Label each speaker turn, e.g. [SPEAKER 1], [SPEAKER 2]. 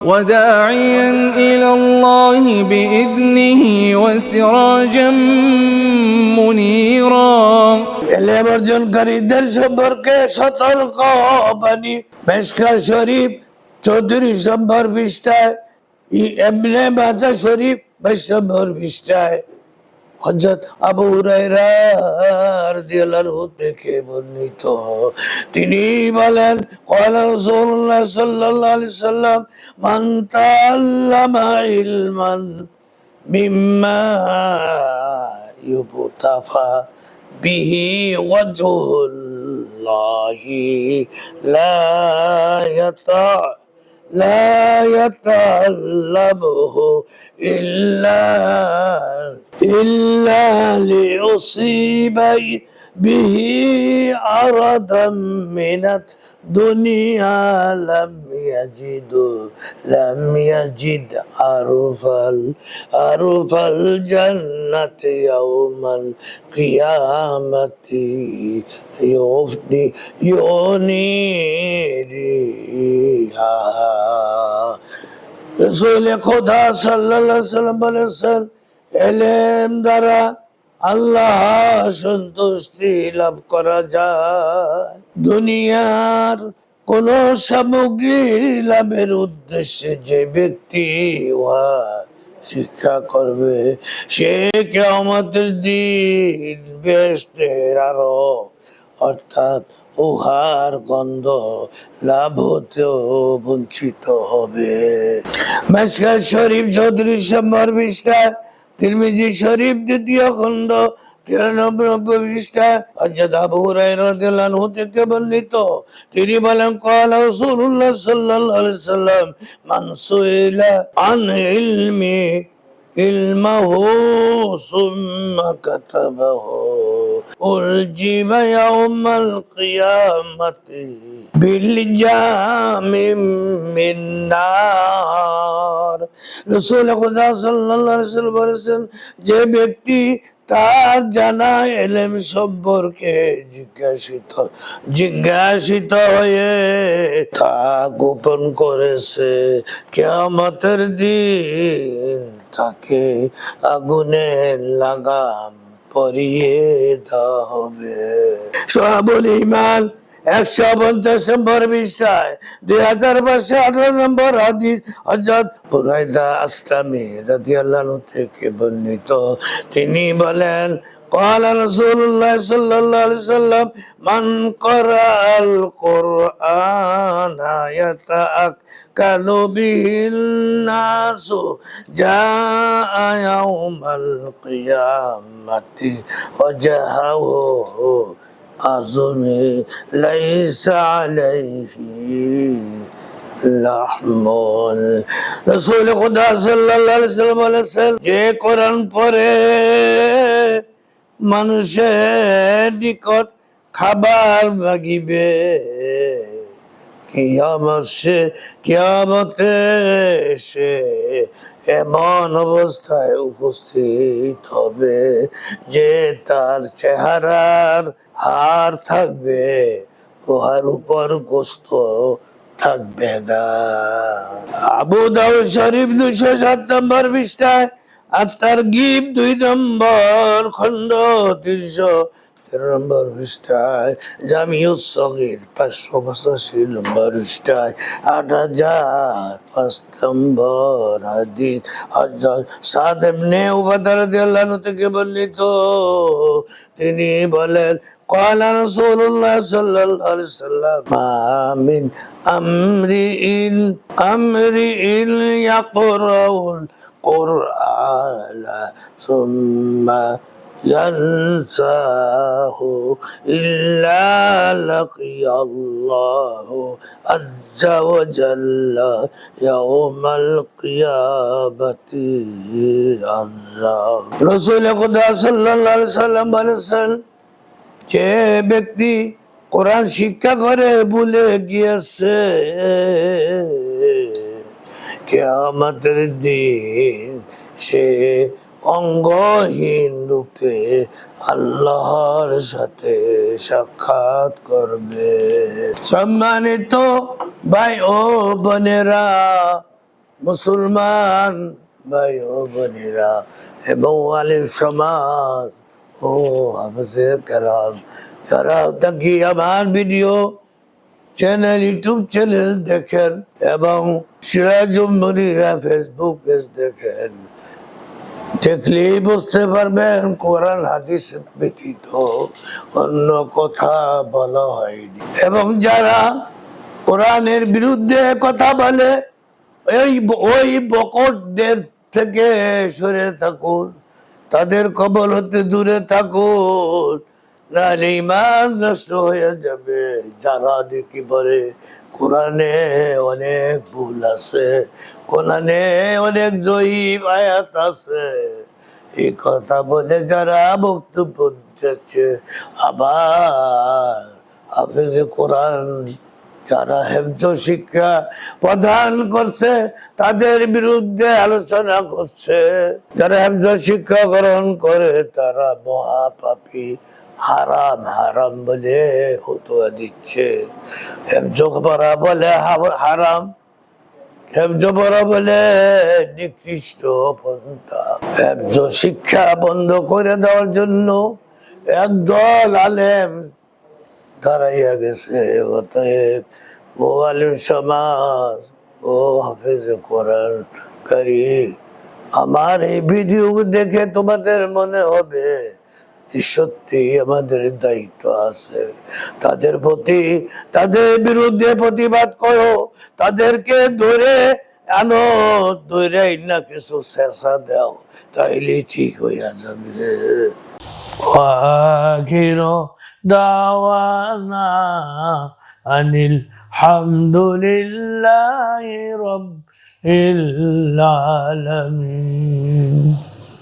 [SPEAKER 1] وداعيا إلى الله بإذنه وسراجا منيرا
[SPEAKER 2] এলেম অর্জনকারীদের সম্পর্কে সতর্ক বাণী মেশকা শরীফ চৌধুরী সম্ভর পৃষ্ঠায় ই- এমনে মাজা শরীফ বাইশ নম্বর পৃষ্ঠায় হজরত আবু দিয়াল থেকে বর্ণিত। তিনি বলেন, ক্বালা রাসূলুল্লাহ সাল্লাল্লাহু আলাইহি সাল্লাম, মান তাআল্লামা ইলমান মিম্মা ইউবতাফা বিহি ওয়াজহুল্লাহি লা ইয়াতা। لا يتعلمه إلا إلا ليصيب به عرضا من الدنيا لم يجد لم يجد عرف ال- عرف الجنة يوم القيامة يغني يغني রসুল খোদা সাল্লাল্লাহু আলাইহি সাল্লাম বলেছেন এলেম দ্বারা আল্লাহ সন্তুষ্টি লাভ করা যায়। দুনিয়ার কোন সামগ্রী লাভের উদ্দেশ্যে যে ব্যক্তি শিক্ষা করবে, সে কে আমাদের দিন বেস্টের আরও অর্থাৎ উহার গন্ধ লাভ হতেও বঞ্চিত হবে। মেসকা শরীফ চৌধুরী সম্বর পৃষ্ঠায় তিরমিজি শরীফ দ্বিতীয় খণ্ড তিরানব্বই নব্বই পৃষ্ঠায় হযরত আবু হুরায়রা রাদিয়াল্লাহু আনহু থেকে বর্ণিত তিনি বলেন قال رسول الله صلى الله عليه وسلم من سئل عن علمي علمه ثم كتبه ألجم يوم القيامة بالجام من نار রসুল খুদা সাল্লাল্লাহু আলাইহি ওয়াসাল্লাম বলেছেন যে ব্যক্তি তার জানা এলেম সম্পর্কে জিজ্ঞাসিত জিজ্ঞাসিত হয়ে তা গোপন করেছে কেয়ামতের দিন তাকে আগুনের লাগাম পরিয়ে দেওয়া হবে সোহাবুল ইমান একশো পঞ্চাশ নম্বর বিষয় দুই হাজার পাঁচশো আঠারো নম্বর হাদিস হজরত বুরাইদা আসলামী রাদিয়াল্লাহু থেকে বর্ণিত তিনি বলেন قال رسول الله صلى الله عليه وسلم من قرأ القرآن يتأكل به الناس جاء يوم القيامة وجهه أظن ليس عليه লাহমুন রসুল খুদা সাল্লাল্লাহু আলাইহি ওয়াসাল্লাম বলেছেন যে কোরআন পড়ে মানুষের নিকট খাবার মাগিবে কিয়ামত সে কিয়ামতে সে এমন অবস্থায় উপস্থিত হবে যে তার চেহারার হার থাকবে উহার উপর গোস্ত থাকবে না। আবু দাউদ শরীফ দুশো সাত নম্বর পৃষ্ঠায় আর তার গিব দুই নম্বর খন্ড তিনশো তেরো নম্বর পৃষ্ঠায় জামিউস সগির পাঁচশো পঁচাশি নম্বর পৃষ্ঠায় আট হাজার পাঁচ নম্বর হাদিস হজরত সাদ এমনি উবাদার দিয়াল্লাহু থেকে বর্ণিত তিনি বলেন قال رسول الله صلى الله عليه وسلم ما من أمرئ أمرئ يقرأ القرآن ثم ينساه إلا لقي الله عز وجل يوم القيامة عزا رسول خدا صلى الله عليه وسلم বলেছেন যে ব্যক্তি কোরআন শিক্ষা করে ভুলে গিয়েছে কেয়ামতের দিন সে অঙ্গহীন রূপে আল্লাহর সাথে সাক্ষাৎ করবে। সম্মানিত ভাই ও বোনেরা, মুসলমান ভাই ও বোনেরা এবং আলিম সমাজ ও হাফেজে কেরাম, যারা থাকি আমার ভিডিও চ্যানেল, ইউটিউব চ্যানেল দেখেন এবং সিরাজুম্মরিরা ফেসবুক পেজ দেখেন। দেখলেই বুঝতে পারবেন কোরআন, হাদিস ব্যতীত অন্য কথা বলা হয়নি। এবং যারা কোরআনের বিরুদ্ধে কথা বলে, ওই ওই বকটদের থেকে সরে থাকুন, তাদের কবল হতে দূরে থাকুন। নাহলে ইমান নষ্ট হয়ে যাবে, যারা দেখি বলে। কোরআনে অনেক ভুল আছে, কোরআনে অনেক জয়ীব আয়াত আছে। এই কথা বলে যারা বক্তব্য দিচ্ছে আবার হাফেজে কোরআন যারা হেফজ শিক্ষা প্রদান করছে, তাদের বিরুদ্ধে আলোচনা করছে। যারা হেফজ শিক্ষা গ্রহণ করে, তারা মহাপাপী হারাম হারাম বলে ফতুয়া দিচ্ছে। করা বলে হারাম। হেফজ পড়া বলে নিকৃষ্ট পন্থা। শিক্ষা বন্ধ করে দেওয়ার জন্য একদল আলেম দাঁড়াইয়া গেছে। অতএব ও আলিম সমাজ, ও হাফেজ কোরআন কারি আমার এই ভিডিও দেখে তোমাদের মনে হবে সত্যি আমাদের দায়িত্ব আছে তাদের প্রতি তাদের বিরুদ্ধে প্রতিবাদ করো তাদেরকে ধরে আনো ধরে না কিছু শেষা দাও তাইলে ঠিক হইয়া যাবে وآخر دعوانا أن الحمد لله رب العالمين